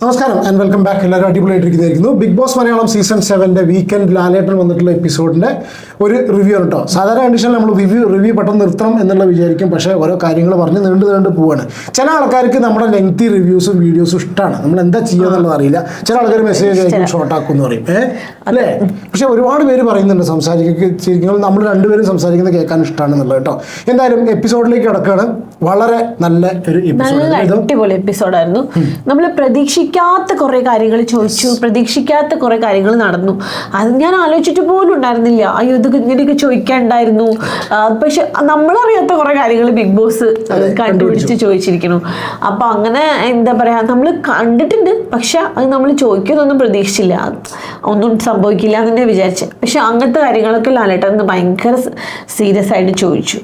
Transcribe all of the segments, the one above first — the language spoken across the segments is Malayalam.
നമസ്കാരം ആൻഡ് വെൽക്കം ബാക്ക് എല്ലാവരും അടിപൊളിയായിട്ടിരിക്കുന്നതായിരിക്കുന്നു. ബിഗ് ബോസ് മലയാളം സീസൺ സെവന്റെ വീക്കെൻഡ് ലാലേട്ടൻ വന്നിട്ടുള്ള എപ്പിസോഡിന്റെ ഒരു റിവ്യൂ ആണ് കേട്ടോ സാധാരണ കണ്ടീഷനിൽ നമ്മൾ റിവ്യൂ റിവ്യൂ പെട്ടെന്ന് നിർത്തണം എന്നുള്ള വിചാരിക്കും. പക്ഷേ ഓരോ കാര്യങ്ങൾ പറഞ്ഞ് നീണ്ടു നീണ്ടു പോവാണ്. ചില ആൾക്കാർക്ക് നമ്മുടെ ലെങ്തി റിവ്യൂസും വീഡിയോസും ഇഷ്ടമാണ് നമ്മൾ എന്താ ചെയ്യുക എന്നുള്ളത് അറിയില്ല. ചില ആൾക്കാർ മെസ്സേജ് അയക്കും ഷോർട്ട് ആക്കും എന്ന് പറയും. ഏഹ് അല്ലേ? പക്ഷേ ഒരുപാട് പേര് പറയുന്നുണ്ട് സംസാരിക്കുക നമ്മൾ രണ്ടുപേരും സംസാരിക്കുന്നത് കേൾക്കാൻ ഇഷ്ടമാണ് എന്നുള്ളത് കേട്ടോ എന്തായാലും എപ്പിസോഡിലേക്ക് കിടക്കുകയാണ്. വളരെ നല്ല ഒരു എപ്പിസോഡ് അടിപൊളി എപ്പിസോഡായിരുന്നു നമ്മൾ പ്രതീക്ഷിക്കാത്ത കുറേ കാര്യങ്ങൾ ചോദിച്ചു പ്രതീക്ഷിക്കാത്ത കുറേ കാര്യങ്ങൾ നടന്നു. അത് ഞാൻ ആലോചിച്ചിട്ട് പോലും ഉണ്ടായിരുന്നില്ല. അയ്യോ ഇത് ഇങ്ങനെയൊക്കെ ചോദിക്കാണ്ടായിരുന്നു പക്ഷെ നമ്മളറിയാത്ത കുറെ കാര്യങ്ങൾ ബിഗ് ബോസ് കണ്ടുപിടിച്ച്. ചോദിച്ചിരിക്കണം അപ്പൊ അങ്ങനെ എന്താ പറയാ നമ്മൾ കണ്ടിട്ടുണ്ട്. പക്ഷെ അത് നമ്മൾ ചോദിക്കുന്നൊന്നും പ്രതീക്ഷിച്ചില്ല. ഒന്നും സംഭവിക്കില്ല എന്ന് തന്നെ വിചാരിച്ചത് പക്ഷെ അങ്ങനത്തെ കാര്യങ്ങളൊക്കെ ലാലേട്ടൻ ഭയങ്കര സീരിയസ് ആയിട്ട് ചോദിച്ചു.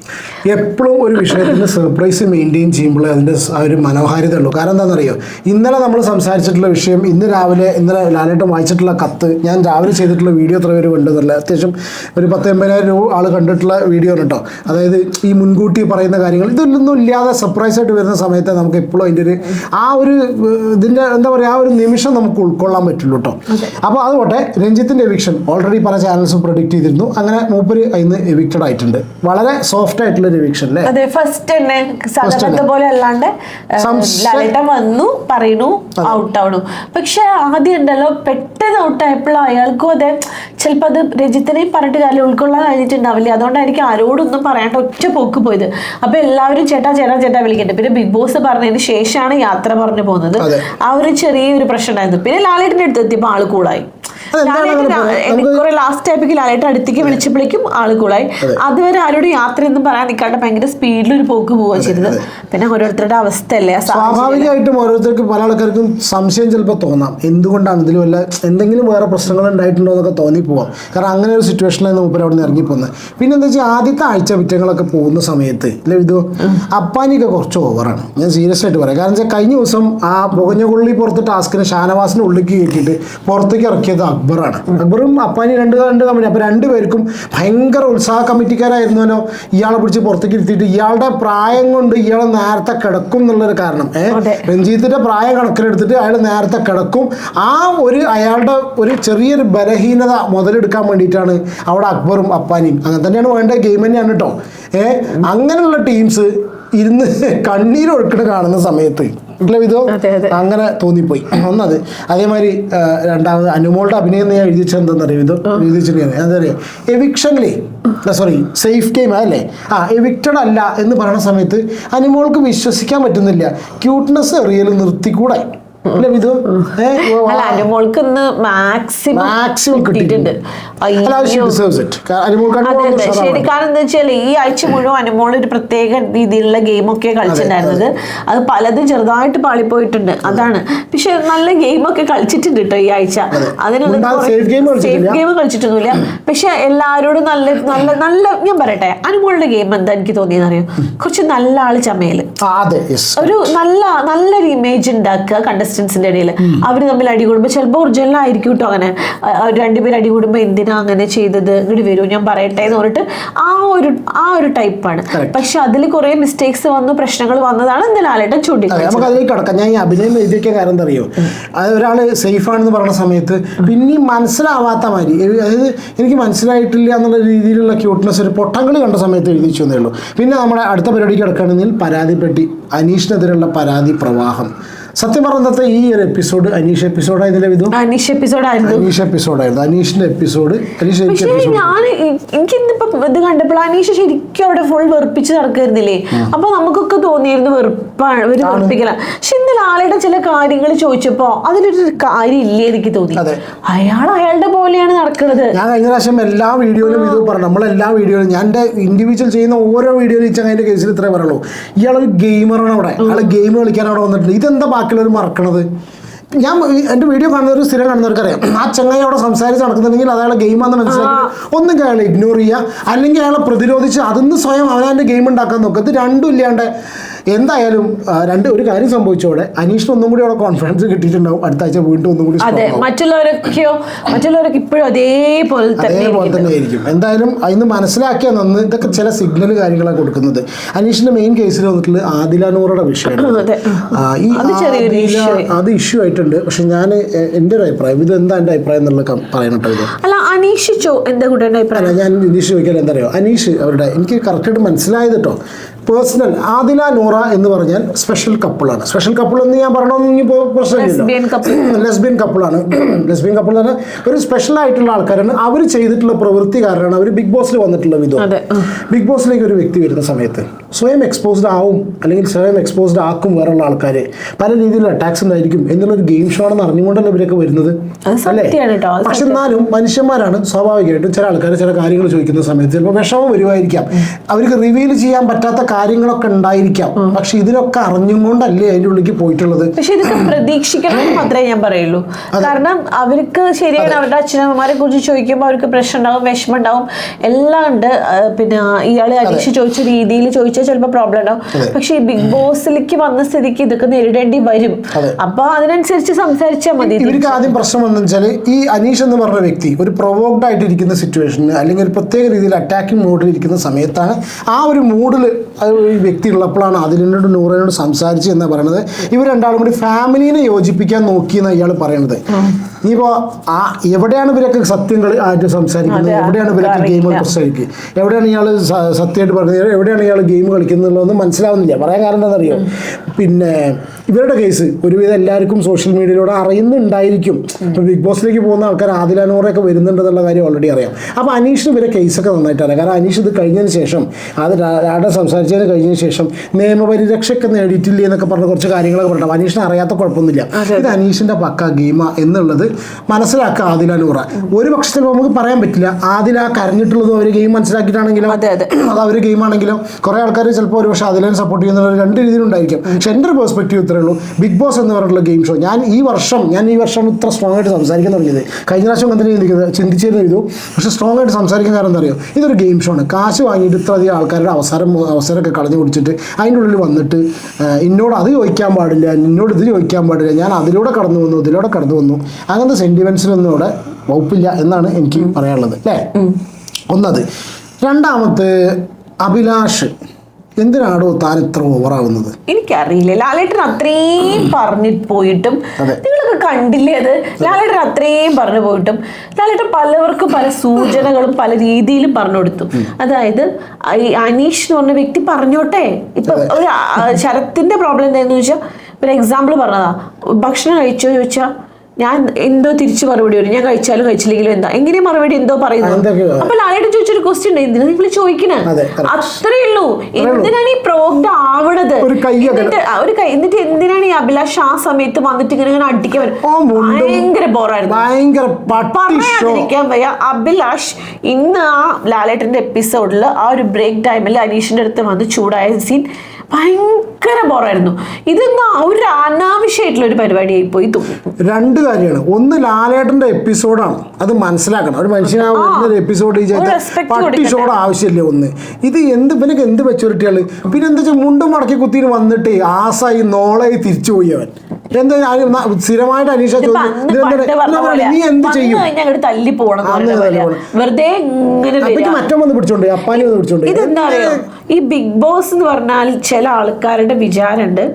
എപ്പോഴും ഒരു വിഷയത്തിന്റെ സർപ്രൈസ് മെയിന്റെയിൻ ചെയ്യുമ്പോൾ അതിന്റെ ആ ഒരു മനോഹാരിത ഉള്ളൂ. കാരണം എന്താണെന്നറിയോ? ഇന്നലെ നമ്മൾ സംസാരിച്ചിട്ടുള്ള വിഷയം ഇന്ന് രാവിലെ ഇന്നലെ ലാലേട്ടം വായിച്ചിട്ടുള്ള കത്ത് ഞാൻ രാവിലെ ചെയ്തിട്ടുള്ള വീഡിയോ എത്ര പേര് കണ്ടതല്ല അത്യാവശ്യം ഒരു പത്ത് എൺപതിനായിരം രൂപ ആൾ കണ്ടിട്ടുള്ള വീഡിയോ ആണ് കേട്ടോ. അതായത് ഈ മുൻകൂട്ടി പറയുന്ന കാര്യങ്ങൾ ഇതൊന്നും ഇല്ലാതെ സർപ്രൈസ് ആയിട്ട് വരുന്ന സമയത്ത് നമുക്ക് എപ്പോഴും അതിന്റെ ഒരു ആ ഒരു ഇതിന്റെ എന്താ പറയുക ആ ഒരു നിമിഷം നമുക്ക് ഉൾക്കൊള്ളാൻ പറ്റുള്ളൂ കേട്ടോ. അപ്പോൾ അതുകൊട്ടെ രഞ്ജിത്തിന്റെ എവിക്ഷൻ ഓൾറെഡി പല ചാനൽസും പ്രൊഡിക്റ്റ് ചെയ്തിരുന്നു. അങ്ങനെ മൂപ്പര് ഇന്ന് എവിക്റ്റഡ് ആയിട്ടുണ്ട്. വളരെ സോഫ്റ്റ് ആയിട്ടുള്ള ഒരു എവിക്ഷൻ അല്ലേ? അതെ ഫസ്റ്റ് തന്നെ. പോലെ അല്ലാണ്ട് ലാലേട്ടൻ വന്നു പറയണു ഔട്ട് ആവണു. പക്ഷെ ആദ്യം ഉണ്ടല്ലോ പെട്ടെന്ന് ഔട്ട് ആയപ്പോൾ അയാൾക്കും അതെ ചിലപ്പോൾ അത് രജിത്തിനെയും പറഞ്ഞിട്ട് കാര്യം ഉൾക്കൊള്ളാൻ കഴിഞ്ഞിട്ടുണ്ടാവില്ല. അതുകൊണ്ടായിരിക്കും ആരോടൊന്നും പറയാണ്ട് ഒറ്റ പോക്ക് പോയത്. അപ്പൊ എല്ലാവരും ചേട്ടാ ചേട്ടാ ചേട്ടാ വിളിക്കട്ടെ. പിന്നെ ബിഗ് ബോസ് പറഞ്ഞതിന് ശേഷമാണ് യാത്ര പറഞ്ഞു പോകുന്നത്. ആ ഒരു ചെറിയൊരു പ്രശ്നം ഉണ്ടായിരുന്നു. പിന്നെ ലാലേട്ടിന്റെ അടുത്ത് എത്തിയപ്പോൾ ആൾ കൂളായി. കുറെ ലാസ്റ്റ് ടൈപ്പിക്ക് അടുത്തേക്ക് വിളിച്ചപ്പോഴേക്കും ആൾ കൂളായി അതുവരെ യാത്ര യാത്രയൊന്നും പറയാൻ നിൽക്കാണ്ട് ഭയങ്കര സ്പീഡിൽ ഒരു പോക്ക് പോവുക ചെയ്തത്. പിന്നെ ഓരോരുത്തരുടെ അവസ്ഥയല്ലേ. സ്വാഭാവികമായിട്ടും ഓരോരുത്തർക്കും പല ആൾക്കാർക്കും സംശയം ചിലപ്പോൾ തോന്നാം. എന്തുകൊണ്ടാണ് ഇതിൽ വല്ല എന്തെങ്കിലും വേറെ പ്രശ്നങ്ങൾ ഉണ്ടായിട്ടുണ്ടോ എന്നൊക്കെ തോന്നി പോവാം കാരണം അങ്ങനെ ഒരു സിറ്റുവേഷനിൽ മൂപ്പർ അവിടെ നിന്ന് ഇറങ്ങിപ്പോകുന്നത് പിന്നെ എന്താ വെച്ചാൽ ആദ്യത്തെ ആഴ്ച വിറ്റങ്ങളൊക്കെ പോകുന്ന സമയത്ത് അല്ലേ ഇത് അപ്പാനിയൊക്കെ കുറച്ച് ഓവറാണ് ഞാൻ സീരിയസ് ആയിട്ട് പറയാം. കാരണം വെച്ചാൽ കഴിഞ്ഞ ദിവസം ആ പുകഞ്ഞ പുറത്ത് ടാസ്കിന് ഷാനവാസിന് ഉള്ളിലേക്ക് കയറ്റിയിട്ട് പുറത്തേക്ക് ഇറക്കിയത് അക്ബറാണ്. അക്ബറും അപ്പാനി രണ്ട് രണ്ട് കമ്പനി. അപ്പോൾ രണ്ടുപേർക്കും ഭയങ്കര ഉത്സാഹ കമ്മിറ്റിക്കാരായിരുന്നല്ലോ ഇയാളെ പിടിച്ച് പുറത്തേക്ക് ഇരുത്തിയിട്ട് ഇയാളുടെ പ്രായം കൊണ്ട് ഇയാളെ നേരത്തെ കിടക്കും എന്നുള്ളൊരു കാരണം. ഏഹ്. രഞ്ജിത്തിന്റെ പ്രായം കണക്കിലെടുത്തിട്ട് അയാൾ നേരത്തെ കിടക്കും. ആ ഒരു അയാളുടെ ഒരു ചെറിയൊരു ബലഹീനത മുതലെടുക്കാൻ വേണ്ടിയിട്ടാണ് അവിടെ അക്ബറും അപ്പാനിയും. അങ്ങനെ തന്നെയാണ് വേണ്ട ഗെയിം തന്നെയാണ് കേട്ടോ. ഏഹ് അങ്ങനെയുള്ള ടീംസ് ഇരുന്ന് കണ്ണീരൊഴുക്കിട്ട് കാണുന്ന സമയത്ത് വിധോ. അങ്ങനെ തോന്നിപ്പോയി. ഒന്നത്. അതേമാതിരി രണ്ടാമത് അനുമോളുടെ അഭിനയം ഞാൻ എഴുതി വെച്ചത് എന്താണെന്നറിയോ ഇത് എഴുതി വെച്ചിട്ടുണ്ടെങ്കിൽ എന്താ എവിക്ഷനിലേ സോറി സേഫ് ഗെയിം അല്ലേ? ആ എവിക്റ്റഡ് അല്ല എന്ന് പറയുന്ന സമയത്ത് അനുമോൾക്ക് വിശ്വസിക്കാൻ പറ്റുന്നില്ല. ക്യൂട്ട്നെസ് റിയൽ നിർത്തിക്കൂടെ അല്ലേ അനുമോൾക്ക് ഇന്ന് മാക്സിമം കിട്ടിയിട്ടുണ്ട്. ശരി കാരണം എന്താ വെച്ചാൽ ഈ ആഴ്ച മുഴുവൻ അനുമോൾ ഒരു പ്രത്യേക രീതിയിലുള്ള ഗെയിമൊക്കെ കളിച്ചിട്ടുണ്ടായിരുന്നത്. അത്. പലതും ചെറുതായിട്ട് പാളിപ്പോയിട്ടുണ്ട്. അതാണ്. പക്ഷെ നല്ല ഗെയിമൊക്കെ കളിച്ചിട്ടുണ്ട് കേട്ടോ ഈ ആഴ്ച. അതിനുള്ള സേഫ്. ഗെയിം കളിച്ചിട്ടൊന്നുമില്ല. പക്ഷെ എല്ലാവരോടും നല്ല നല്ല നല്ല ഞാൻ പറയട്ടെ. അനുമോളുടെ ഗെയിം എന്താ എനിക്ക് തോന്നിയെന്നറിയോ കുറച്ച് നല്ല ആൾ ചമയൽ. ഒരു നല്ല നല്ലൊരു ഇമേജ് ഉണ്ടാക്കുക കണ്ടസ്റ്റൻസിന്റെ ഇടയിൽ അവർ തമ്മിൽ അടി കൂടുമ്പോൾ ചിലപ്പോൾ ഒറിജിനൽ ആയിരിക്കും കേട്ടോ അങ്ങനെ. രണ്ടുപേരും അടി കൂടുമ്പോൾ എന്തിനാ അങ്ങനെ ചെയ്തത്? ഇങ്ങോട്ട് വരൂ ഞാൻ പറയട്ടെ എന്ന് പറഞ്ഞിട്ട് ആ ഒരു ആ ഒരു ടൈപ്പാണ് ആണ്. പക്ഷെ അതിൽ കുറെ മിസ്റ്റേക്സ് വന്നു പ്രശ്നങ്ങൾ വന്നതാണ് ഇന്ന് ലാലേട്ടൻ നമുക്ക് അതിലേക്ക് കിടക്കാം. ഞാൻ ഈ അഭിനയം എഴുതിയൊക്കെ കാര്യം അറിയോ? അത് ഒരാൾ സേഫ് ആണെന്ന് പറയുന്ന സമയത്ത് പിന്നെയും മനസ്സിലാവാത്ത മാതിരി അതായത് എനിക്ക് മനസ്സിലായിട്ടില്ല എന്നുള്ള രീതിയിലുള്ള ക്യൂട്ട്നെസ് ഒരു പൊട്ടങ്ങൾ കണ്ട സമയത്ത് എഴുതി വെച്ചേ ഉള്ളൂ. പിന്നെ നമ്മുടെ അടുത്ത പരിപാടിക്ക് കിടക്കുകയാണെങ്കിൽ പരാതിപ്പെട്ടി അനീഷിനെതിരെയുള്ള പരാതി പ്രവാഹം. സത്യം പറഞ്ഞത്തെ ഈ ഒരു എപ്പിസോഡ് അനീഷ് എപ്പിസോഡായതിലെ വിധു? അനീഷ് എപ്പിസോഡ് ആയിരുന്നു. അനീഷ് എപ്പിസോഡായിരുന്നു അനീഷിന്റെ എപ്പിസോഡ് അനീഷ് ഞാൻ എനിക്കിന്നിപ്പോ ഇത് കണ്ടപ്പോൾ അനീഷ് ശരിക്കും അവിടെ ഫുൾ വെറുപ്പിച്ച് നടക്കായിരുന്നില്ലേ? അപ്പൊ നമുക്കൊക്കെ തോന്നിയിരുന്നു വെറുപ്പാണ് ഒരു വെറുപ്പിക്കല. പക്ഷെ ഇന്ന് ലാലയുടെ ചില കാര്യങ്ങൾ ചോദിച്ചപ്പോ അതിലൊരു കാര്യം ഇല്ലേ എനിക്ക് തോന്നി. അയാൾ അയാളുടെ പോലെയാണ് നടക്കുന്നത് ഞാൻ കഴിഞ്ഞ പ്രാവശ്യം എല്ലാ വീഡിയോയിലും ഇത് പറഞ്ഞു. നമ്മളെല്ലാ വീഡിയോയിലും ഞാൻ എന്റെ ഇൻഡിവിജ്വൽ ചെയ്യുന്ന ഓരോ വീഡിയോയിലും ഈ അതിന്റെ കേസിൽ ഇത്രേ പറയുള്ളൂ. ഇയാളൊരു ഗെയിമറാണ് അവിടെ. അയാൾ ഗെയിം കളിക്കാൻ അവിടെ വന്നിട്ടുണ്ട്. ഇതെന്താ ബാക്കിയുള്ളവർ മറക്കണത്. ഞാൻ എന്റെ വീഡിയോ കാണുന്നവർ സ്ഥിരം കാണുന്നവർക്കറിയാം. ആ ചങ്ങായി അവിടെ സംസാരിച്ച് നടക്കുന്നുണ്ടെങ്കിൽ അത് അയാളെ ഗെയിമാണെന്ന് മനസ്സിലാക്കി. ഒന്നും അയാളെ ഇഗ്നോർ ചെയ്യുക. അല്ലെങ്കിൽ അയാളെ പ്രതിരോധിച്ച് അതിന്ന് സ്വയം അവനെ ഗെയിം ഉണ്ടാക്കാൻ നോക്കുക. ഇത് രണ്ടും ഇല്ലാണ്ട് എന്തായാലും രണ്ട് ഒരു കാര്യം സംഭവിച്ചോടെ. അനീഷിന് ഒന്നും കൂടി അവിടെ കോൺഫിഡൻസ് കിട്ടിയിട്ടുണ്ടാവും. അടുത്ത ആഴ്ച വീണ്ടും ഒന്നും കൂടി അതെ മറ്റുള്ളവരൊക്കെയോ മറ്റുള്ളവരൊക്കെ ഇപ്പോഴും അതേപോലെ തന്നെ അതേപോലെ തന്നെ ആയിരിക്കും. എന്തായാലും അതിന് മനസ്സിലാക്കിയ നന്ന് ഇതൊക്കെ ചില സിഗ്നൽ കാര്യങ്ങളാണ് കൊടുക്കുന്നത്. അനീഷിന്റെ മെയിൻ കേസിൽ വന്നിട്ടുള്ളത് ആദില നൂറുടെ വിഷയമാണ്. അതെ. ഈ അത് ഇഷ്യൂ ആയിട്ടുണ്ട്. പക്ഷെ ഞാൻ എന്റെ ഒരു അഭിപ്രായം ഇത് എന്താ എന്റെ അഭിപ്രായം എന്നുള്ള കം- ഇത്. അല്ല അനീഷ് എന്താ കൂട്ടേണ്ട അഭിപ്രായം? ഞാൻ അനീഷ് ചോദിക്കാൻ എന്താ അറിയോ? അനീഷ് അവരുടെ എനിക്ക് കറക്റ്റായിട്ട് മനസ്സിലായത് കേട്ടോ പേഴ്സണൽ ആദില നൂറ എന്ന് പറഞ്ഞാൽ സ്പെഷ്യൽ കപ്പിളാണ് സ്പെഷ്യൽ കപ്പിൾ എന്ന് ഞാൻ പറയണമെന്ന് ഇപ്പോൾ. ലെസ്ബിയൻ കപ്പിളാണ് ലെസ്ബിയൻ കപ്പിൾ പറഞ്ഞാൽ ഒരു സ്പെഷ്യൽ ആയിട്ടുള്ള ആൾക്കാരാണ്. അവർ ചെയ്തിട്ടുള്ള പ്രവൃത്തി കാരണമാണ് അവർ ബിഗ് ബോസിൽ വന്നിട്ടുള്ള വിധം. ബിഗ് ബോസിലേക്ക് ഒരു വ്യക്തി വരുന്ന സമയത്ത് സ്വയം എക്സ്പോസ്ഡ് ആവും. അല്ലെങ്കിൽ സ്വയം എക്സ്പോസ്ഡ് ആക്കും വേറെയുള്ള ആൾക്കാരെ. പല രീതിയിൽ അറ്റാക്സ് ഉണ്ടായിരിക്കും എന്നുള്ളൊരു ഗെയിം ഷോ ആണെന്ന് അറിഞ്ഞുകൊണ്ടല്ലേ ഇവരൊക്കെ വരുന്നത്? അത് പക്ഷെ എന്നാലും മനുഷ്യന്മാരാണ് സ്വാഭാവികമായിട്ടും ചില ആൾക്കാർ ചില കാര്യങ്ങൾ ചോദിക്കുന്ന സമയത്ത് ചിലപ്പോൾ വിഷമം വരുമായിരിക്കാം. അവർക്ക് റിവീൽ ചെയ്യാൻ പറ്റാത്ത കാര്യങ്ങളൊക്കെ ഉണ്ടായിരിക്കാം. പക്ഷെ ഇതിനൊക്കെ അറിഞ്ഞുകൊണ്ടല്ലേ അതിന്റെ ഉള്ളിലേക്ക് പോയിട്ടുള്ളത്? പക്ഷെ ഇതൊക്കെ പ്രതീക്ഷിക്കണം മാത്രമേ ഞാൻ പറയുള്ളൂ. കാരണം അവർക്ക് ശരിയാണ് അവരുടെ അച്ഛനമ്മമാരെ കുറിച്ച് ചോദിക്കുമ്പോൾ അവർക്ക് പ്രശ്നം ഉണ്ടാവും വിഷമം ഉണ്ടാവും എല്ലാം ഉണ്ട്. പിന്നെ ഇയാളെ അന്വേഷിച്ച് ചോദിച്ച രീതിയിൽ ചോദിച്ചാൽ ചിലപ്പോൾ പ്രോബ്ലം ഉണ്ടാവും. പക്ഷെ ഈ ബിഗ് ബോസിലേക്ക് വന്ന സ്ഥിതിക്ക് ഇതൊക്കെ നേരിടേണ്ടി വരും. അപ്പൊ അതിനനുസരിച്ച് സംസാരിച്ചാൽ മതി ഇവർക്ക് ആദ്യം പ്രശ്നം എന്ന് വെച്ചാൽ ഈ അനീഷ് എന്ന് പറഞ്ഞ വ്യക്തി ഒരു പ്രൊവോക്ഡ് ആയിട്ടിരിക്കുന്ന സിറ്റുവേഷനിൽ അല്ലെങ്കിൽ ഒരു പ്രത്യേക രീതിയിൽ അറ്റാക്കിംഗ് മൂഡിൽ ഇരിക്കുന്ന സമയത്താണ് ആ ഒരു മൂഡിൽ ഈ വ്യക്തി ഉള്ളപ്പോഴാണ് അതിലിനോട് നൂറിനോട് സംസാരിച്ച് എന്ന് പറയുന്നത് ഇവർ രണ്ടാളും കൂടി ഫാമിലിനെ യോജിപ്പിക്കാൻ നോക്കിയെന്ന് ഇയാൾ പറയുന്നത് ഇനിയിപ്പോൾ ആ. എവിടെയാണ് ഇവരൊക്കെ സത്യങ്ങൾ ആയിട്ട് സംസാരിക്കുന്നത്? എവിടെയാണ് ഇവരൊക്കെ ഗെയിം ഗെയിമുകൾ പ്രസവിക്കുക എവിടെയാണ് ഇയാൾ സത്യമായിട്ട് പറയുന്നത് എവിടെയാണ് ഇയാൾ ഗെയിം കളിക്കുന്നുള്ളതെന്ന് മനസ്സിലാവുന്നില്ല. പറയാൻ കാരണം എന്താണെന്നറിയോ? പിന്നെ ഇവരുടെ കേസ് ഒരുവിധം എല്ലാവർക്കും സോഷ്യൽ മീഡിയയിലൂടെ അറിയുന്നുണ്ടായിരിക്കും. ഇപ്പോൾ ബിഗ് ബോസിലേക്ക് പോകുന്ന ആൾക്കാർ ആദിലാനൂറൊക്കെ വരുന്നുണ്ടെന്നുള്ള കാര്യം ഓൾറെഡി അറിയാം. അപ്പോൾ അനീഷിന് ഇവരെ കേസൊക്കെ നന്നായിട്ട് അറിയാം. കാരണം അനീഷ് ഇത് കഴിഞ്ഞതിന് ശേഷം അത് രാട സംസാരിച്ചതിന് കഴിഞ്ഞതിന് ശേഷം നിയമപരിരക്ഷയൊക്കെ നേടിയിട്ടില്ലേ എന്നൊക്കെ പറഞ്ഞ കുറച്ച് കാര്യങ്ങളൊക്കെ പറഞ്ഞു അനീഷിന് അറിയാത്ത കുഴപ്പമൊന്നുമില്ല. ഇത് അനീഷിന്റെ പക്ക ഗെയിമ എന്നുള്ളത് മനസ്സിലാക്കുക ആദിലാനൂറ ഒരു പക്ഷത്തിൽ നമുക്ക് പറയാൻ പറ്റില്ല. ആദില കരഞ്ഞിട്ടുള്ളത് ഒരു ഗെയിം മനസ്സിലാക്കിയിട്ടാണെങ്കിലും? അതെ, അവർ ഗെയിം ആണെങ്കിലും? കുറേ ആൾക്കാർ ചിലപ്പോൾ ഒരു പക്ഷേ അതിനെ സപ്പോർട്ട് ചെയ്യുന്ന രണ്ട് രീതിയിലുണ്ടായിരിക്കും. പക്ഷെ എന്റെ ഒരു പെർസ്പെക്റ്റീവ് ഇത്രയേ ഉള്ളൂ. ബിഗ് ബോസ് എന്ന് പറഞ്ഞിട്ടുള്ള ഗെയിം ഷോ ഞാൻ ഈ വർഷം ഞാൻ ഈ വർഷം ഇത്ര സ്ട്രോങ് ആയിട്ട് സംസാരിക്കാൻ തുടങ്ങിയത്. കഴിഞ്ഞ പ്രാവശ്യം അങ്ങനെ ചിന്തിക്കുന്നത് ചിന്തിച്ചിരുന്നു ചെയ്തു പക്ഷെ സ്ട്രോങ് ആയിട്ട് സംസാരിക്കുന്ന കാരണം എന്താ അറിയോ? ഇതൊരു ഗെയിം ഷോ ആണ്. കാശ് വാങ്ങിയിട്ട് ഇത്ര അധികം ആൾക്കാരുടെ അവസരം അവസരമൊക്കെ കളഞ്ഞു കുടിച്ചിട്ട് അതിന്റെ ഉള്ളിൽ വന്നിട്ട് എന്നോട് അത് ചോദിക്കാൻ പാടില്ല എന്നോട് ഇത് ചോദിക്കാൻ പാടില്ല ഞാൻ അതിലൂടെ കടന്നു വന്നു ഇതിലൂടെ കടന്നു വന്നു. അങ്ങനത്തെ സെന്റിമെൻസിലൊന്നും ഇവിടെ വകുപ്പില്ല എന്നാണ് എനിക്ക് പറയാനുള്ളത് അല്ലേ? ഒന്നത്. രണ്ടാമത്തെ അഭിലാഷ്. എന്തിനാണോ താൻ ഇത്ര ഓവറാവുന്നത്? എനിക്കറിയില്ല. ലാലേട്ടൻ അത്രയും പറഞ്ഞു പോയിട്ടും. നിങ്ങളൊക്കെ കണ്ടില്ലേ അത്? ലാലേട്ടൻ അത്രയും പറഞ്ഞു പോയിട്ടും ലാലേട്ടൻ പലവർക്കും പല സൂചനകളും പല രീതിയിലും പറഞ്ഞു കൊടുത്തു. അതായത് ഈ അനീഷ് എന്ന് പറഞ്ഞ വ്യക്തി പറഞ്ഞോട്ടെ? ഇപ്പൊ ഒരു ശരത്തിന്റെ പ്രോബ്ലം എന്താണെന്ന് വെച്ചാൽ ഒരു എക്സാമ്പിൾ പറഞ്ഞതാ. ഭക്ഷണം കഴിച്ചോ ചോദിച്ചാ ഞാൻ എന്തോ തിരിച്ചു മറുപടി വരും. ഞാൻ കഴിച്ചാലും കഴിച്ചില്ലെങ്കിലും എന്താ? എങ്ങനെ മറുപടി എന്തോ പറയുന്നു. അപ്പൊ ലാലയുടെ ചോദിച്ചൊരു ക്വസ്റ്റ്യൻ ഉണ്ട്. എന്തിനാ നിങ്ങൾ ചോദിക്കണേ. അത്രേ ഉള്ളൂ. എന്തിനാണ് ഈ പ്രോഗ്ഡ് ആവണത്? എന്നിട്ട് ഒരു കൈ എന്നിട്ട് എന്തിനാണ് ഈ അഭിലാഷ് ആ സമയത്ത് വന്നിട്ട് ഇങ്ങനെ ഇങ്ങനെ അടിക്കാൻ ഭയങ്കര ബോറായിരുന്നു. ഭയങ്കര പറയാതിരിക്കാൻ വയ്യ. അഭിലാഷ് ഇന്ന് ആ ലാലേട്ടന്റെ എപ്പിസോഡിൽ ആ ഒരു ബ്രേക്ക് ടൈമിൽ അനീഷിന്റെ അടുത്ത് വന്ന് ചൂടായ സീൻ ഭയങ്കര ബോറായിരുന്നു. ഇതൊന്നും ഒരു അനാവശ്യമായിട്ടുള്ള ഒരു പരിപാടിയായി പോയി തോന്നി രണ്ട് കാര്യമാണ് ഒന്ന് ലാലേട്ടന്റെ എപ്പിസോഡാണ്. അത് മനസ്സിലാക്കണം. ഒരു മനുഷ്യനാവുന്ന എപ്പിസോഡ് ഈ ചെയ്ത ഒരു respect പട്ടി കൊടുക്കട്ടെ. ആവശ്യമില്ല ഒന്ന്. ഇത് എന്ത് ഇവനൊക്കെ എന്ത് മെച്ചൂരിറ്റിയാണ് പിന്നെ എന്താ വെച്ചാൽ മുണ്ടും മടക്കി കുത്തിയിട്ട് വന്നിട്ട് ആസായി നോളായി തിരിച്ചു പോയി അവൻ. എന്താ സ്ഥിരമായിട്ട് അനീഷ നീ എന്ത് ചെയ്യും? തല്ലി പോകണം. വെറുതെ. മറ്റം വന്ന് പിടിച്ചോണ്ട് അപ്പാനി വന്ന് പിടിച്ചോണ്ട്. ഇതെന്താ ഈ ബിഗ് ബോസ് എന്ന് പറഞ്ഞാൽ ചില ആൾക്കാരുടെ വിചാരമുണ്ട്.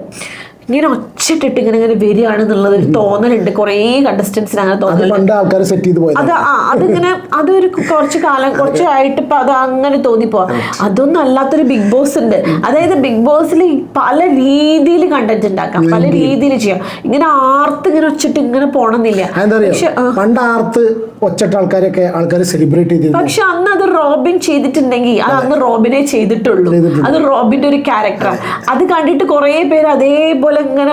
ഇങ്ങനെ ഒച്ചിട്ടിട്ട് ഇങ്ങനെ ഇങ്ങനെ വരികയാണെന്നുള്ളത് ഒരു തോന്നലുണ്ട്. കുറേ കണ്ടസ്റ്റൻസിന് അങ്ങനെ തോന്നി തോന്നലുണ്ട് ആൾക്കാർ സെറ്റ് ചെയ്ത് പോയത്. അത് ആ അതിങ്ങനെ അതൊരു കുറച്ച് കാലം കുറച്ചായിട്ട് ഇപ്പൊ അത് അങ്ങനെ തോന്നിപ്പോ അതൊന്നും അല്ലാത്തൊരു ബിഗ് ബോസ് ഉണ്ട്. അതായത് ബിഗ് ബോസിൽ പല രീതിയിൽ കണ്ടന്റ് ഉണ്ടാക്കാം. പല രീതിയിൽ ചെയ്യാം. ഇങ്ങനെ ആർത്ത് ഇങ്ങനെ ഒച്ചിട്ട് ഇങ്ങനെ പോണമെന്നില്ല പണ്ട് ആർത്ത് ഒച്ചട്ട ആൾക്കാരൊക്കെ ആൾക്കാർ സെലിബ്രേറ്റ് ചെയ്തു പക്ഷെ അന്ന് അത് റോബിൻ ചെയ്തിട്ടുണ്ടെങ്കിൽ അത് അന്ന് റോബിനെ ചെയ്തിട്ടുള്ളൂ. അത് റോബിന്റെ ഒരു ക്യാരക്ടറാണ് അത് കണ്ടിട്ട് കുറെ പേര് അതേപോലെ ഇങ്ങനെ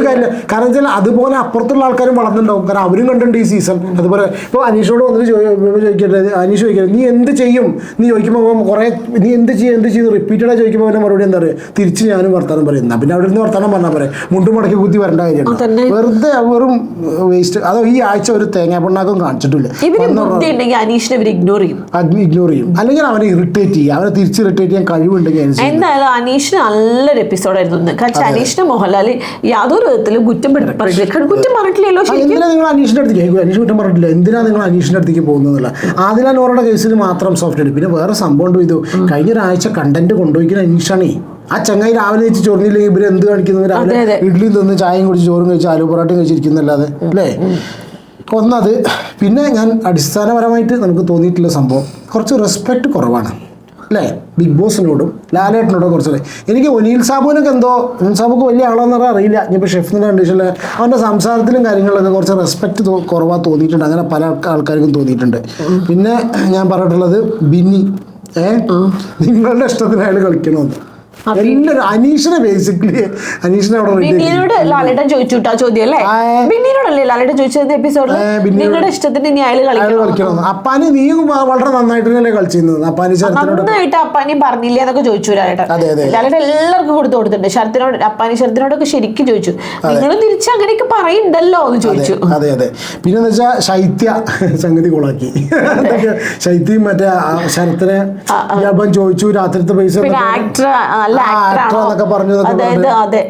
കാര്യമില്ല കാരണം വെച്ചാൽ അതുപോലെ അപ്പുറത്തുള്ള ആൾക്കാരും വളർന്നുണ്ടാവും കാരണം അവരും കണ്ടിട്ടുണ്ട് ഈ സീസൺ അതുപോലെ ഇപ്പോൾ അനീഷോട് വന്നിട്ട് ചോദി- ചോദിക്കട്ടെ അനീഷ് ചോദിക്കട്ടെ നീ എന്ത് ചെയ്യും? നീ ചോദിക്കുമ്പോൾ കുറേ നീ എന്ത് ചെയ്യും എന്ത് ചെയ്യും? റിപ്പീറ്റഡായി ചോദിക്കുമ്പോൾ അവന്റെ മറുപടി എന്താ പറയുക തിരിച്ച് ഞാനും വർത്താനം പറയുന്നത് പിന്നെ അവിടെ നിന്ന് വർത്താനം പറഞ്ഞാൽ പറയാം മുണ്ടും മുടക്കി കുത്തി വരേണ്ട കാര്യം കാര്യമാണ് വെറുതെ വെറും വേസ്റ്റ് അതോ ഈ ആഴ്ച ഒരു തേങ്ങ പൊണ്ണാക്കും കാണിച്ചിട്ടില്ല അനീഷിനെ ഇഗ്നോർ ചെയ്യും. ഇഗ്നോർ ചെയ്യും. അല്ലെങ്കിൽ അവനെ ഇറിറ്റേറ്റ് ചെയ്യും. അവനെ തിരിച്ച് ഇറിറ്റേറ്റ് ചെയ്യാൻ കഴിവുണ്ടെങ്കിൽ. എന്തായാലും അനീഷിന് നല്ലൊരു എപ്പിസോഡായിരുന്നു കാരണം അനീഷിനെ മോഹൻലാൽ യാതൊരു വിധത്തിലും കുറ്റം കുറ്റം പറഞ്ഞിട്ടില്ലല്ലോ എന്തിനാ നിങ്ങൾ അനീഷിന്റെ അടുത്തേക്ക് ഏയ് അനീഷ് കുറ്റം പറഞ്ഞിട്ടില്ല. എന്തിനാ നിങ്ങൾ അനീഷിന്റെ അടുത്തേക്ക് പോകുന്നതല്ല ആദില നോറയുടെ കേസിൽ മാത്രം സോഫ്റ്റ് എടുക്കും പിന്നെ വേറെ സംഭവം ഉണ്ട് ഇത്? കഴിഞ്ഞ ഒരാഴ്ച കണ്ടന്റ് കൊണ്ടുപോയിക്കുന്ന അനീഷാണേ. ആ ചങ്ങായി രാവിലെ വെച്ച് ചോറിനില്ലെങ്കിൽ ഇവർ എന്ത് കാണിക്കുന്നു? രാവിലെ ഇഡ്ഡലി. തിന്ന് ചായയും കുടിച്ച് ചോറും കഴിച്ച് ആലു പൊറാട്ടയും കഴിച്ചിരിക്കുന്നല്ലാതെ അല്ലേ? ഒന്നത് പിന്നെ ഞാൻ അടിസ്ഥാനപരമായിട്ട് നമുക്ക് തോന്നിയിട്ടുള്ള സംഭവം കുറച്ച് റെസ്പെക്ട് കുറവാണ്. അല്ലേ? ബിഗ് ബോസിനോടും ലാലേട്ടനോടും കുറച്ച് എനിക്ക് ഒനീൽ സാബുവിനൊക്കെ എന്തോ ഒനീൽ സാബുക്ക് വലിയ ആളോന്ന് പറഞ്ഞാൽ അറിയില്ല. ഇനിയിപ്പോൾ ഷെഫിന്റെ കണ്ടീഷനിൽ അവന്റെ സംസാരത്തിലും കാര്യങ്ങളിലൊക്കെ കുറച്ച് റെസ്പെക്ട് കുറവാ തോന്നിയിട്ടുണ്ട്. അങ്ങനെ പല ആൾക്ക- ആൾക്കാർക്കും തോന്നിയിട്ടുണ്ട്. പിന്നെ ഞാൻ പറഞ്ഞിട്ടുള്ളത് ബിന്നി. ഏ? നിങ്ങളുടെ ഇഷ്ടത്തിനായാലും കളിക്കണമെന്ന് എല്ലാവരും അനീഷിനെ ബേസിക്കലി അനീഷിനെ ബിന്നിനോട് ലാലേട്ടൻ ചോദിച്ചു കേട്ടോ ചോദ്യം അല്ലേ. ബിന്നിനോടല്ലേ ലാലേട്ടൻ ചോദിച്ചത് എപ്പിസോഡിൽ. നിങ്ങളുടെ ഇഷ്ടത്തിന് ഇനി അയാൾ കളിക്കണം. അപ്പാനി നീ വളരെ നന്നായിട്ട് തന്നെയല്ലേ കളിച്ചിരുന്നത്? അപ്പാനി നന്നായിട്ട് അപ്പാനി പറഞ്ഞില്ല എന്നൊക്കെ ചോദിച്ചു ലാലേട്ടൻ. ലാലേട്ടൻ എല്ലാവർക്കും കൊടുത്തു കൊടുത്തിട്ടുണ്ട്. ശരത്തിനോട് അപ്പാനി ശരത്തിനോടൊക്കെ ശരിക്കും ചോദിച്ചു. നിങ്ങളും തിരിച്ച് അങ്ങനെയൊക്കെ പറയണ്ടല്ലോ എന്ന് ചോദിച്ചു. അതെ അതെ. പിന്നെ വെച്ചാൽ ശൈത്യ സംഗതി കൊളാക്കി. ശൈത്യം മറ്റേ ശരത്തിനെ ചോദിച്ചു രാത്രിത്തെ പൈസ ആക്ടർ നല്ല പറഞ്ഞു അതായത് അതെ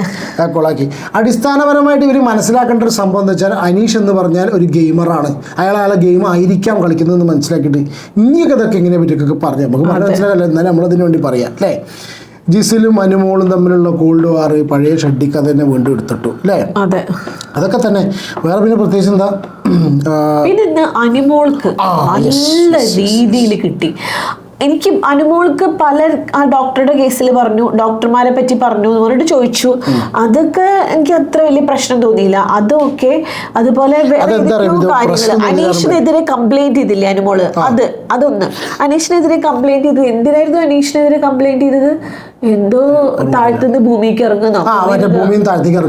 കൊളാക്കി. അടിസ്ഥാനപരമായിട്ട് ഇവർ മനസ്സിലാക്കേണ്ട ഒരു സംഭവം എന്ന് വെച്ചാൽ അനീഷ് എന്ന് പറഞ്ഞാൽ ഒരു ഗെയിമറാണ്. അയാൾ അയാളെ ഗെയിം ആയിരിക്കാം കളിക്കുന്നതെന്ന് മനസ്സിലാക്കിയിട്ട് ഇനിയൊക്കെ ഇതൊക്കെ ഇങ്ങനെ പറ്റിയൊക്കെ പറഞ്ഞു നമുക്ക് മനസ്സിലാക്കല്ല എന്നാലും നമ്മളതിന് വേണ്ടി പറയാം അല്ലേ? ജിസിലും അനുമോളും തമ്മിലുള്ള കോൾഡ് വാർ പഴയ ഷഡ്ഡിക്ക് അത് തന്നെ വീണ്ടും എടുത്തിട്ടു അല്ലേ? അതെ. അതൊക്കെ തന്നെ. വേറെ പിന്നെ പ്രത്യേകിച്ച് എന്താ? പിന്നെ അനുമോൾക്ക് നല്ല രീതിയിൽ കിട്ടി. എനിക്ക് അനുമോൾക്ക് പല ആ ഡോക്ടറുടെ കേസിൽ പറഞ്ഞു ഡോക്ടർമാരെ പറ്റി പറഞ്ഞു എന്ന് പറഞ്ഞിട്ട് ചോദിച്ചു. അതൊക്കെ എനിക്ക് അത്ര വലിയ പ്രശ്നം തോന്നിയില്ല. അതൊക്കെ അതുപോലെ അനീഷിനെതിരെ കംപ്ലൈന്റ് ചെയ്തില്ലേ അനുമോൾ? അത് അതൊന്ന്. അനീഷിനെതിരെ കംപ്ലൈന്റ് ചെയ്തത് എന്തിനായിരുന്നു അനീഷിനെതിരെ കംപ്ലൈന്റ് ചെയ്തത്? എന്തോ താഴ്ത്തുന്ന ഭൂമിക്ക് ഇറങ്ങുന്നു? ഭൂമിയും താഴ്ത്തേക്ക്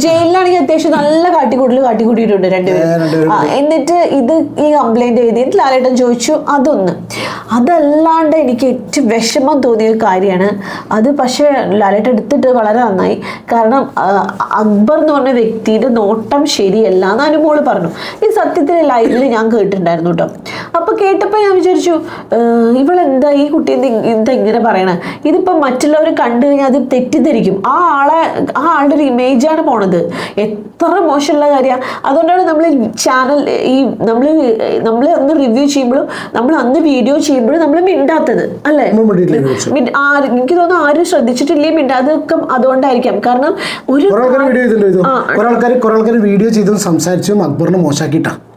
ജയിലിലാണെങ്കിൽ അത്യാവശ്യം നല്ല കാട്ടിക്കൂട്ടൽ കാട്ടിക്കൂട്ടിയിട്ടുണ്ട് ഏ, രണ്ടുപേരും എന്നിട്ട് ഇത് ഈ കംപ്ലൈന്റ് എഴുതിയിട്ട് ലാലേട്ടൻ ചോദിച്ചു അതൊന്ന്. അതല്ലാണ്ട് എനിക്ക് ഏറ്റവും വിഷമം തോന്നിയ ഒരു കാര്യമാണ്. അത് പക്ഷേ ലാലേട്ടൻ എടുത്തിട്ട് വളരെ നന്നായി. കാരണം അക്ബർ എന്ന് പറഞ്ഞ വ്യക്തിയുടെ നോട്ടം ശരിയല്ല എന്ന് അനുമോൾ പറഞ്ഞു. ഈ സത്യത്തിൽ ലൈവിൽ ഞാൻ കേട്ടിട്ടുണ്ടായിരുന്നു കേട്ടോ. അപ്പൊ കേട്ടപ്പോ ഞാൻ വിചാരിച്ചു "ഏഹ്, ഇവളെന്താ ഈ കുട്ടി എന്ത് ഇങ്ങനെ പറയണേ? ഇതിപ്പോൾ മറ്റുള്ളവർ കണ്ടു കഴിഞ്ഞാൽ അത് തെറ്റിദ്ധരിക്കും. ആ ആളെ ആ ആളുടെ ഒരു ഇമേജാണ് പോണത്. എത്ര മോശമുള്ള കാര്യമാണ് അതുകൊണ്ടാണ് നമ്മൾ ചാനൽ ഈ നമ്മൾ നമ്മൾ അന്ന് റിവ്യൂ ചെയ്യുമ്പോഴും നമ്മൾ അന്ന് വീഡിയോ ചെയ്യുമ്പോഴും നമ്മൾ മിണ്ടാത്തത് അല്ലേ? എനിക്ക് തോന്നുന്നു ആരും ശ്രദ്ധിച്ചിട്ടില്ലേ മിണ്ടാതൊക്കെ അതുകൊണ്ടായിരിക്കാം. കാരണം ഒരു വീഡിയോ ചെയ്തിട്ടുണ്ട് വീഡിയോ ചെയ്തും സംസാരിച്ചും അക്ബറിനെ അത്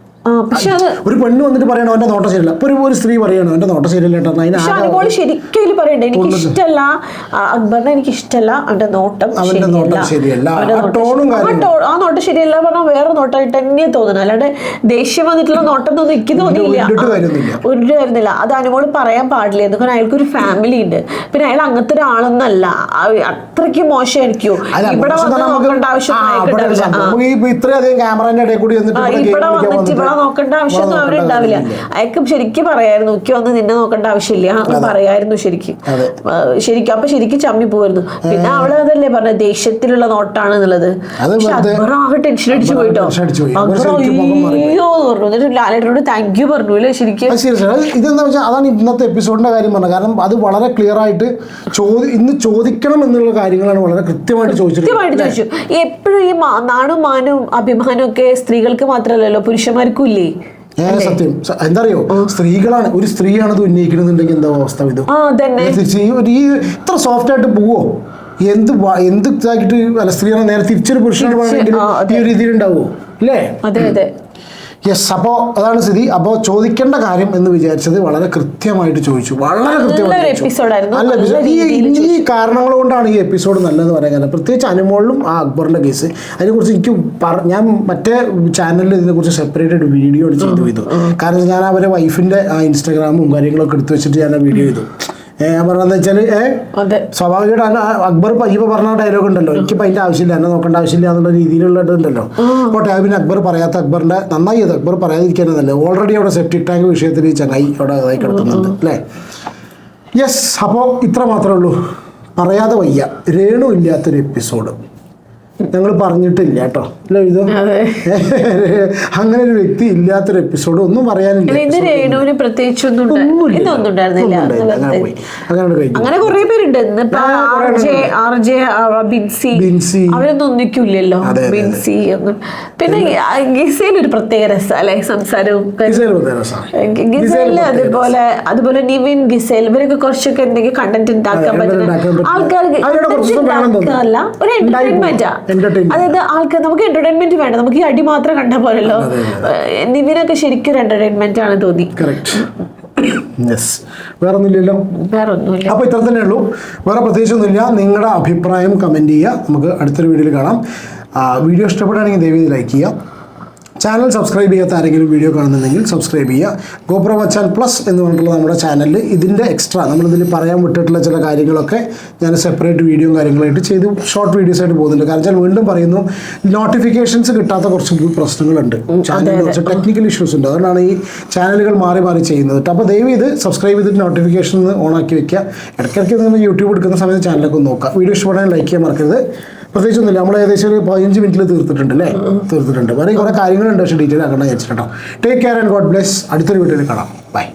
ഒരു പെണ്ണ് വന്നിട്ട് പറയണോ അവന്റെ നോട്ടം ശരിയല്ല? ഇപ്പൊ ഒരു ഒരു സ്ത്രീ പറയണോ അവന്റെ നോട്ടം ശരിയല്ല ശരിക്കും പറയണ്ടേ? എനിക്ക് ഇഷ്ടമല്ല അക്ബറിനെ എനിക്ക് ഇഷ്ടമല്ല അവന്റെ നോട്ടം അവന്റെ നോട്ടം ശരിയല്ല. ആ നോട്ടം ശരിയല്ല പറഞ്ഞാൽ വേറെ നോട്ടമായിട്ട് തന്നെ തോന്നുന്നു അല്ലാണ്ട് ദേഷ്യം വന്നിട്ടുള്ള നോട്ടം ഒന്നും എനിക്ക് തോന്നിയില്ല. ഒരു കാര്യമില്ല അത് അനുമോൾ പറയാൻ പാടില്ലായിരുന്നു കാരണം അയാൾക്കൊരു ഫാമിലി ഉണ്ട്. പിന്നെ അയാൾ അങ്ങനത്തെ ഒരാളൊന്നല്ല അത്രയ്ക്ക് മോശമായിരിക്കോ ഇവിടെ വന്ന് നോക്കേണ്ട ആവശ്യം അയാൾക്ക് ഒരു ഇത്രയധികം ക്യാമറന്റെ ഇടയിൽ കൂടി വന്നിട്ട് ഇവിടെ നോക്കേണ്ട ആവശ്യമൊന്നും അവരുണ്ടാവില്ല. അയക്ക് ശരിക്കും പറയായിരുന്നു ഉക്കി വന്ന് നിന്നെ നോക്കേണ്ട ആവശ്യമില്ല. എന്ന് പറയായിരുന്നു ശരിക്കും. ശരിക്കും അപ്പൊ ശരിക്കും ചമ്മി പോയിരുന്നു പിന്നെ അവൾ അതല്ലേ പറഞ്ഞ ദേഷ്യത്തിലുള്ള നോട്ടാണ് എന്നുള്ളത് അത് പക്ഷെ അക്ബർ ആകെ ടെൻഷൻ അടിച്ചു പോയിട്ടോ. അക്ബർ. അയ്യോ പറഞ്ഞു. എന്നിട്ട് ലാലേട്ടനോട് താങ്ക് യു പറഞ്ഞു അല്ലേ ശരിക്കും? ഇതെന്താ വെച്ചാൽ അതാണ് ഇന്നത്തെ എപ്പിസോഡിന്റെ കാര്യം പറഞ്ഞത്. കാരണം അത് വളരെ ക്ലിയർ ആയിട്ട് ചോദി ഇന്ന് ചോദിക്കണം എന്നുള്ള കാര്യങ്ങളാണ് വളരെ കൃത്യമായിട്ട് കൃത്യമായിട്ട് ചോദിച്ചു. എപ്പോഴും ഈ നാണും മാനും അഭിമാനവും ഒക്കെ സ്ത്രീകൾക്ക് മാത്രമല്ലല്ലോ പുരുഷന്മാർക്കും ഏ സത്യം. എന്താ അറിയോ സ്ത്രീകളാണ് ഒരു സ്ത്രീയാണ് ഇത് ഉന്നയിക്കണമെന്നുണ്ടെങ്കിൽ എന്താ അവസ്ഥ ഇത്? ഈ ഇത്ര സോഫ്റ്റ് ആയിട്ട് പോവോ? എന്ത് എന്ത് ഇതാക്കിയിട്ട് അല്ല സ്ത്രീയാണ് നേരെ തിരിച്ചൊരു അതെ. ഈ ഒരു രീതിയിൽ ഉണ്ടാവുമോ അല്ലേ അതെ അതെ. യെസ് അപ്പോൾ അതാണ് സ്ഥിതി. അപ്പോ ചോദിക്കേണ്ട കാര്യം എന്ന് വിചാരിച്ചത് വളരെ കൃത്യമായിട്ട് ചോദിച്ചു. വളരെ കൃത്യമായിട്ട്. നല്ല. ഈ കാരണങ്ങൾ കൊണ്ടാണ് ഈ എപ്പിസോഡ് നല്ലതെന്ന് പറയാൻ കാരണം. പ്രത്യേകിച്ച് അനുമോളിലും ആ അക്ബറിന്റെ കേസ്. അതിനെക്കുറിച്ച് എനിക്ക് ഞാൻ മറ്റേ ചാനലിൽ ഇതിനെക്കുറിച്ച് സെപ്പറേറ്റ് ആയിട്ട് വീഡിയോ ചെയ്തു. ചെയ്തു കാരണം ഞാൻ അവരെ വൈഫിന്റെ ആ ഇൻസ്റ്റാഗ്രാമും കാര്യങ്ങളൊക്കെ എടുത്തു വെച്ചിട്ട് ഞാൻ ആ വീഡിയോ ചെയ്തു. ഞാൻ പറഞ്ഞതെന്ന് വെച്ചാൽ അതെ. സ്വാഭാവികമായിട്ട് അക്ബർ പയ്യപ്പ പറഞ്ഞ ഡയലോഗ് ഉണ്ടല്ലോ. എനിക്ക് അതിന്റെ ആവശ്യമില്ല എന്നെ നോക്കേണ്ട ആവശ്യമില്ല എന്നുള്ള രീതിയിലുള്ള ഇതുണ്ടല്ലോ അപ്പോൾ പിന്നെ അക്ബർ പറയാത്ത അക്ബറിന്റെ നന്നായി അത് അക്ബർ പറയാതിരിക്കാനല്ല ഓൾറെഡി അവിടെ സെപ്റ്റിക് ടാങ്ക് വിഷയത്തിൽ ചെന്നൈ ചങ്ങായി അവിടെ ഇതായി കിടക്കുന്നുണ്ട് അല്ലേ? യെസ് അപ്പോൾ ഇത്ര മാത്രമേ ഉള്ളൂ. പറയാതെ വയ്യ. രേണു ഇല്ലാത്തൊരു എപ്പിസോഡ് ഞങ്ങൾ പറഞ്ഞിട്ടില്ല കേട്ടോ. അല്ലേ ഇത് അങ്ങനെ ഒരു വ്യക്തി ഇല്ലാത്തൊരു എപ്പിസോഡ് ഒന്നും പറയാനില്ല അല്ല. അങ്ങനെ കുറെ പേരുണ്ട്. ഒന്നിക്കില്ലല്ലോ. ബിൻസി പിന്നെ ഗിസയിൽ ഒരു പ്രത്യേക രസം അല്ലെ? സംസാരവും ഡിസൈൻ പ്രത്യേക രസമാണ്. ഗിസേലിൽ അതുപോലെ അതുപോലെ നിവിൻ ഗിസേൽ ഇവരൊക്കെ കുറച്ചൊക്കെ എന്തെങ്കിലും കണ്ടന്റ് ഉണ്ടാക്കാൻ പറ്റുന്ന ആൾക്കാർക്ക്. ഉണ്ടാക്കുകയല്ല, ഒരു എന്റർടൈൻമെന്റാ. അതായത് ആൾക്ക് നമുക്ക് എന്റർടൈൻമെന്റ് വേണ്ട. നമുക്ക് ഈ അടി മാത്രം കണ്ട പോലല്ലോ നിവിനൊക്കെ ശരിക്കും ഒരു എന്റർടൈൻമെന്റ് ആണ് തോന്നി യെസ് വേറെ ഒന്നുമില്ലല്ലോ അപ്പോൾ ഇത്ര തന്നെ ഉള്ളൂ. വേറെ പ്രത്യേകിച്ചൊന്നുമില്ല. നിങ്ങളുടെ അഭിപ്രായം കമന്റ് ചെയ്യുക. നമുക്ക് അടുത്തൊരു വീഡിയോയിൽ കാണാം. വീഡിയോ ഇഷ്ടപ്പെടുകയാണെങ്കിൽ ദയവ് ലൈക്ക് ചെയ്യുക. ചാനൽ സബ്സ്ക്രൈബ് ചെയ്യാത്ത ആരെങ്കിലും വീഡിയോ കാണുന്നുണ്ടെങ്കിൽ സബ്സ്ക്രൈബ് ചെയ്യുക. ഗോപ്രോ മച്ചാൻ പ്ലസ് എന്ന് പറഞ്ഞിട്ടുള്ള നമ്മുടെ ചാനലിൽ ഇതിന്റെ എക്സ്ട്രാ നമ്മളിതിൽ പറയാൻ വിട്ടിട്ടുള്ള ചില കാര്യങ്ങളൊക്കെ ഞാൻ സെപ്പറേറ്റ് വീഡിയോയും കാര്യങ്ങളായിട്ട് ചെയ്ത് ഷോർട്ട് വീഡിയോസ് ആയിട്ട് പോകുന്നുണ്ട്. കാരണം വെച്ചാൽ വീണ്ടും പറയുന്നു നോട്ടിഫിക്കേഷൻസ് കിട്ടാത്ത കുറച്ച് പ്രശ്നങ്ങളുണ്ട്. ചാനലിൽ കുറച്ച് ടെക്നിക്കൽ ഇഷ്യൂസ് ഉണ്ട്. അതുകൊണ്ടാണ് ഈ ചാനലുകൾ മാറി മാറി ചെയ്യുന്നത്. അപ്പോൾ ദയവ് ഇത് സബ്സ്ക്രൈബ് ചെയ്തിട്ട് നോട്ടിഫിക്കേഷൻ ഓൺ ആക്കി വെക്കുക. ഇടയ്ക്കിടയ്ക്ക് നിങ്ങൾ യൂട്യൂബ് എടുക്കുന്ന സമയത്ത് ചാനലൊക്കെ നോക്കുക. വീഡിയോ ഇഷ്ടപ്പെടാൻ ലൈക്ക് ചെയ്യാൻ മറക്കരുത്. പ്രത്യേകിച്ചൊന്നുമില്ല. നമ്മൾ ഏകദേശം ഒരു പതിനഞ്ച് മിനിറ്റിൽ തീർത്തിട്ടുണ്ട് അല്ലേ? തീർത്തിട്ടുണ്ട്. വേറെ കുറേ കാര്യങ്ങളുണ്ട് പക്ഷേ ഡീറ്റെയിൽ ആക്കണം വിചാരിച്ചിട്ടുണ്ടോ take care and god bless അടുത്തൊരു വീട്ടിൽ കാണാം. ബൈ